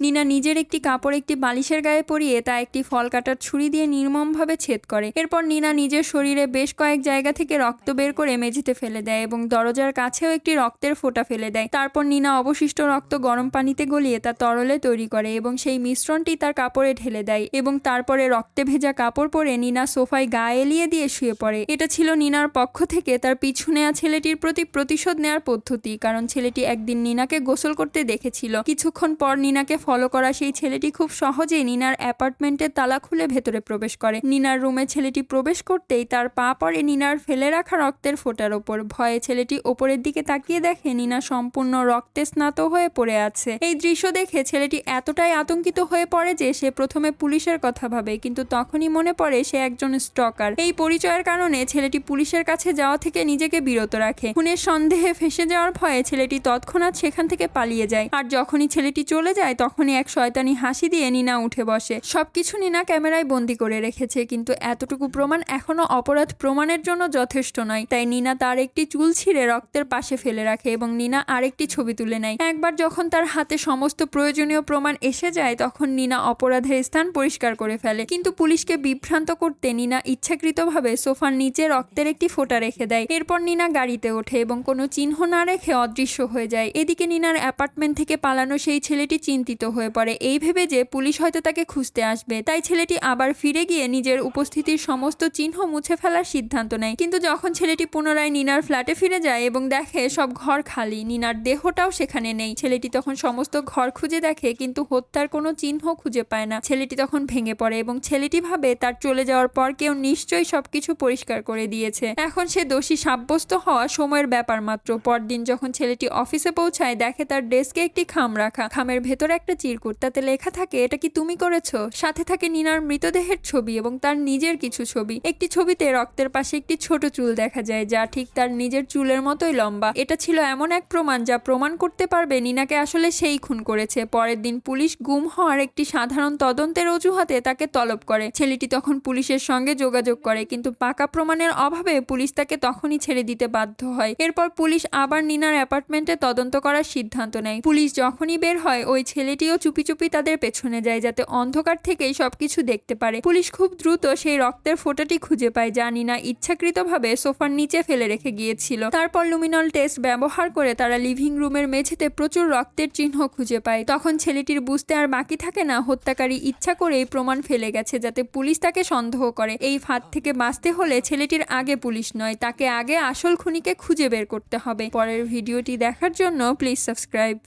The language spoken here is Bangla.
নিনা নিজের একটি কাপড় একটি বালিশের গায়ে পরিয়ে তা একটি ফল কাটার ছুরি দিয়ে নির্মমভাবে ছেদ করে। এরপর নিনা নিজের শরীরে বেশ কয়েক জায়গা থেকে রক্ত বের করে মেঝেতে ফেলে দেয় এবং দরজার কাছেও একটি রক্তের ফোঁটা ফেলে দেয়। তারপর নিনা অবশিষ্ট রক্ত গরম পানিতে গলিয়ে তা তরলে তৈরি করে এবং সেই মিশ্রণটি তার কাপড়ে ঢেলে দেয় এবং তারপরে রক্তে ভেজা কাপড় পরে নিনা সোফায় গা এলিয়ে দিয়ে শুয়ে পড়ে। এটা ছিল নিনার পক্ষ থেকে তার পিছু নেওয়া ছেলেটির প্রতি প্রতিশোধ নেওয়ার পদ্ধতি, কারণ ছেলেটি একদিন নিনাকে গোসল করতে দেখেছিল। কিছুক্ষণ পর নিনাকে ফলো করা সেই ছেলেটি খুব সহজেই নিনার অ্যাপার্টমেন্টের তালা খুলে ভেতরে প্রবেশ করে। নিনার রুমে ছেলেটি প্রবেশ করতেই তার পা পড়ে নিনার ফেলে রাখা রক্তের ফোঁটার ওপর। ভয়ে ছেলেটি ওপরের দিকে তাকিয়ে দেখে নিনা সম্পূর্ণ রক্তে স্নাত হয়ে পড়ে আছে। এই দৃশ্য দেখে ছেলেটি এতটাই আতঙ্কিত হয়ে পড়ে যে সে প্রথমে পুলিশের কথা ভাবে, কিন্তু তখনই মনে পড়ে সে একজন স্টকার এই পরিচয়ের কারণে ছেলেটি পুলিশের কাছে যাওয়া থেকে নিজেকে বিরত রাখে। খুনের সন্দেহে ফেসে যাওয়ার ভয়ে ছেলেটি তৎক্ষণাৎ সেখান থেকে পালিয়ে যায়। আর যখনই ছেলেটি চলে যায় তখনই এক শয়তানি হাসি দিয়ে নিনা উঠে বসে। সবকিছু নিনা ক্যামেরায় বন্দি করে রেখেছে, কিন্তু এতটুকু প্রমাণ এখনও অপরাধ প্রমাণের জন্য যথেষ্ট নয়। তাই নিনা তার একটি চুল ছিঁড়ে রক্তের পাশে ফেলে রাখে এবং নিনা আরেকটি ছবি তুলে নেয়। একবার যখন তার হাতে সমস্ত প্রয়োজনীয় প্রমাণ এসে যায়, তখন নিনা অপরাধের স্থান পরিষ্কার করে ফেলে। কিন্তু পুলিশকে বিভ্রান্ত করতে নিনা ইচ্ছাকৃতভাবে সোফার নিচে রক্তের একটি ফোঁটা রেখে দেয়। এরপর নিনা গাড়িতে ওঠে এবং কোনো চিহ্ন না রেখে অদৃশ্য হয়ে যায়। এদিকে নিনার অ্যাপার্টমেন্ট থেকে পালানো সেই ছেলেটি চিন্তিত। হয়ে পড়ে। এই ভেবে যে পুলিশ হয়তো তাকে খুঁজতে আসবে, তাই ছেলেটি আবার ফিরে গিয়ে নিজের উপস্থিতির সমস্ত চিহ্ন মুছে ফেলার সিদ্ধান্ত নেয়। কিন্তু যখন ছেলেটি পুনরায় নিনার ফ্ল্যাটে ফিরে যায় এবং দেখে সব ঘর খালি, নিনার দেহটাও সেখানে নেই। ছেলেটি তখন সমস্ত ঘর খুঁজে দেখে, কিন্তু হত্যার কোনো চিহ্ন খুঁজে পায় না। ছেলেটি তখন ভেঙে পড়ে এবং ছেলেটি ভাবে তার চলে যাওয়ার পর কেউ নিশ্চয়ই সবকিছু পরিষ্কার করে দিয়েছে। এখন সে দোষী সাব্যস্ত হওয়া সময়ের ব্যাপার মাত্র। পরদিন যখন ছেলেটি অফিসে পৌঁছায়, দেখে তার ডেস্কে একটি খাম রাখা। খামের ভেতরে একটা চিরকুট তাতে লেখা থাকে, এটা কি তুমি করেছ? সাথে থাকে নিনার মৃতদেহের ছবি এবং তার নিজের কিছু ছবি। একটি ছবিতে রক্তের পাশে একটি ছোট চুল দেখা যায়, যা ঠিক তার নিজের চুলের মতোই লম্বা। এটা ছিল এমন এক প্রমাণ যা প্রমাণ করতে পারবে নিনাকে আসলে সেই খুন করেছে। পরের দিন পুলিশ গুম হওয়ার একটি সাধারণ তদন্তের অজুহাতে তাকে তলব করে। ছেলেটি তখন পুলিশের সঙ্গে যোগাযোগ করে, কিন্তু পাকা প্রমাণের অভাবে পুলিশ তাকে তখনই ছেড়ে দিতে বাধ্য হয়। এরপর পুলিশ আবার নিনার অ্যাপার্টমেন্টে তদন্ত করার সিদ্ধান্ত নেয়। পুলিশ যখনই বের হয়, ওই ছেলেটিও চুপি চুপি তাদের পেছনে যায় যাতে অন্ধকার থেকেই সবকিছু দেখতে পারে। পুলিশ খুব দ্রুত সেই রক্তের ফোঁটাটি খুঁজে পায় যা নিনা ইচ্ছাকৃতভাবে সোফার নিচে ফেলে রেখে গিয়েছিল। তারপর লুমিনল টেস্ট ব্যবহার করে তারা লিভিং রুমের মেঝেতে প্রচুর রক্তের চিহ্ন খুঁজে পায়। তখন ছেলেটির বুঝতে আর বাকি থাকে না, হত্যাকারী ইচ্ছা করেই প্রমাণ ফেলে গেছে যাতে পুলিশ তাকে সন্দেহ করে। এই ফাঁদ থেকে বাঁচতে হলে ছেলেটির আগে পুলিশ নয়, তাকে আগে আসল খুনিকে খুঁজে বের করতে হবে। পরের ভিডিওটি দেখার জন্য প্লিজ সাবস্ক্রাইব